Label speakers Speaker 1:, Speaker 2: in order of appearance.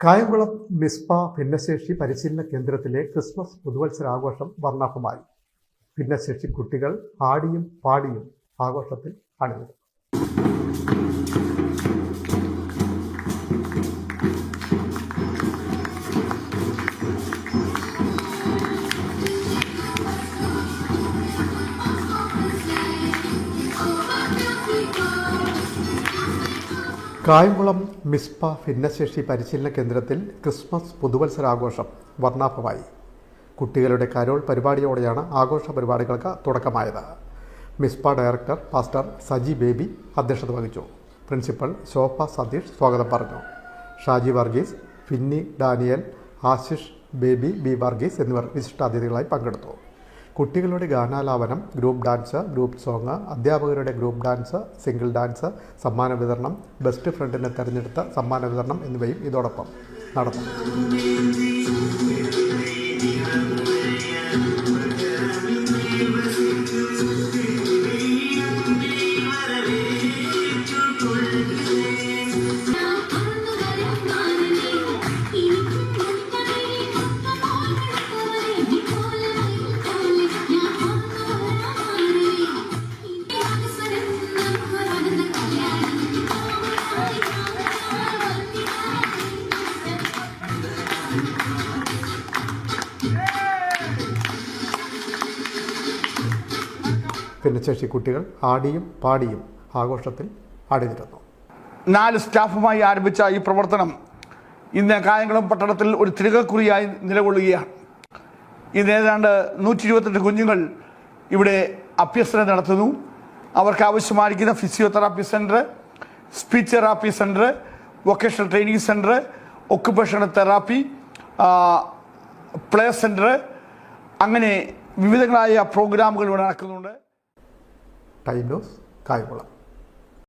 Speaker 1: കായംകുളം മിസ്പ ഭിന്നശേഷി പരിശീലന കേന്ദ്രത്തിലെ ക്രിസ്മസ് പുതുവത്സരാഘോഷം വർണാഭമായി. ഭിന്നശേഷി കുട്ടികൾ ആടിയും പാടിയും ആഘോഷത്തിൽ അണിഞ്ഞു കായംകുളം മിസ്പ ഭിന്നശേഷി പരിശീലന കേന്ദ്രത്തിൽ ക്രിസ്മസ് പുതുവത്സരാഘോഷം വർണാഭമായി. കുട്ടികളുടെ കരോൾ പരിപാടിയോടെയാണ് ആഘോഷ പരിപാടികൾക്ക് തുടക്കമായത്. Mizpah director pastor Saji Baby അധ്യക്ഷത വഹിച്ചു. പ്രിൻസിപ്പൽ ശോഭ സതീഷ് സ്വാഗതം പറഞ്ഞു. ഷാജി വർഗീസ് ഫിന്നി ഡാനിയൽ ആശിഷ് ബേബി ബി വർഗീസ് എന്നിവർ വിശിഷ്ടാതിഥികളായി പങ്കെടുത്തു. കുട്ടികളുടെ ഗാനാലാപനം ഗ്രൂപ്പ് ഡാൻസ് ഗ്രൂപ്പ് സോങ് അധ്യാപകരുടെ ഗ്രൂപ്പ് ഡാൻസ് സിംഗിൾ ഡാൻസ് സമ്മാന വിതരണം ബെസ്റ്റ് ഫ്രണ്ടിനെ തെരഞ്ഞെടുത്ത സമ്മാന വിതരണം എന്നിവയും ഇതോടൊപ്പം നടന്നു. ഭിന്നശേഷി കുട്ടികൾ ആടിയും പാടിയും ആഘോഷത്തിൽ അണിനിരുന്നു
Speaker 2: നാല് സ്റ്റാഫുമായി ആരംഭിച്ച ഈ പ്രവർത്തനം ഇന്ന് കായംകുളം പട്ടണത്തിൽ ഒരു തിരികക്കുറിയായി നിലകൊള്ളുകയാണ്. ഇന്ന് ഏതാണ്ട് നൂറ്റി ഇരുപത്തെട്ട് കുഞ്ഞുങ്ങൾ ഇവിടെ അഭ്യസനം നടത്തുന്നു. അവർക്ക് ആവശ്യമായിരിക്കുന്ന physiotherapy centre speech therapy centre vocational training centre occupational therapy play centre അങ്ങനെ വിവിധങ്ങളായ പ്രോഗ്രാമുകൾ ഇവിടെ നടക്കുന്നുണ്ട്.
Speaker 1: Time news Kayamkulam